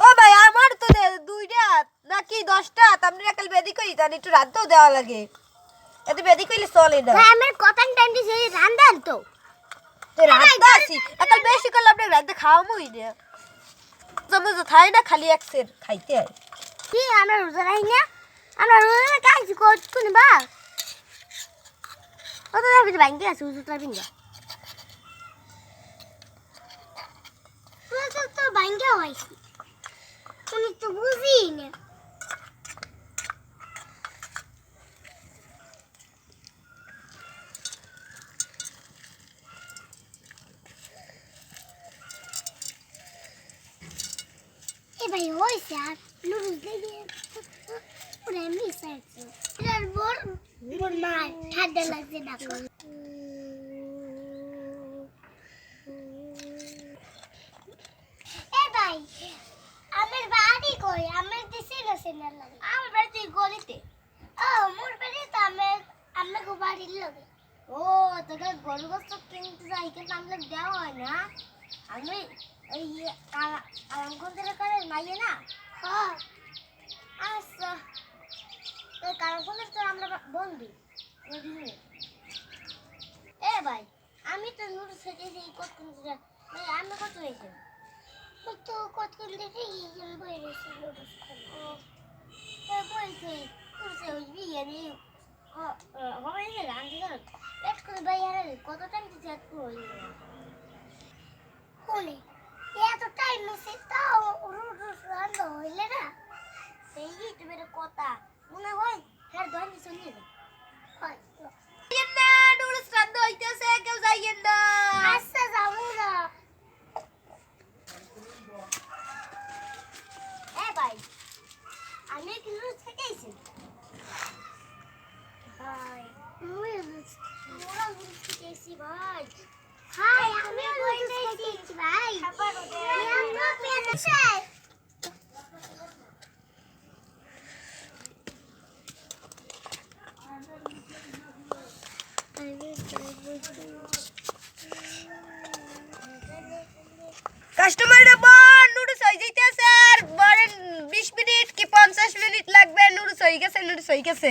ও ভাই আমার তো দুইটা নাকি দশটা? আপনি একাল বেদি করি তাহলে একটু রাঁধতেও দেওয়া লাগে। এত বেদি কইলে চলে না। ভাই আমার কতন টাইম দিছে রান দেন তো। তো রাঁধতে আসি একাল বেশি করলে আপনি রাঁধতে খাওয়ামই না। জমে তো থাই না খালি এক সের খাইতে হয়। কি আমরা রোজা রাখি না? আমরা খাইছি কোন বা কত যাবে ব্যাংকে আছে উজু তো তো ব্যাংকে হইছি তো বুঝি না। ভাই হয়েছে আর নুডলস দিয়ে ঠান্ডা লাগছে এ ভাই আমার বাড়ি কই আমার দেশে গেছে না লাগে আমার বাড়ি তুই গলিতে ও মোর বাড়ি তো আমার আমার বাড়ির লাগে ও তোকে গরু গোস্ত কিনতে যাই কিন্তু আমাকে দেওয়া হয় না আমি ওই আরাম করতে করে মাইয়ে না হ্যাঁ আচ্ছা ওই কারণ করলে তো আমরা বন্ধু। এ ভাই, আমি তো নূর থেকে এই কতক্ষণ ভাই আমি কত হয়েছে? তো কতক্ষণ ধরে এই বই রয়েছে বইছে করছে ওই কর করে আর কত টাইম হই হলে এত টাইম আছে তাও নুডলস রান্না হইলে না? সেই ইউটিউবের কথা। মনে হয় হ্যাঁ দোকান দিয়ে চলে যাবে হয় না নুডলস রান্না হইতেছে কেউ যাইয়েন না আচ্ছা যাব না। এ ভাই আমি কিন্তু থেকেছি ভাই আমি মোরা থেকেছি ভাই। হাই আমি থেকেছি ভাই। আমরা পেয়েছে কাস্টমাররা বল নুডলস হয়ে যাইতেছে আর বলেন 20 মিনিট কি 50 মিনিট লাগবে? নুডলস হয়ে গেছে নুডলস হয়ে গেছে।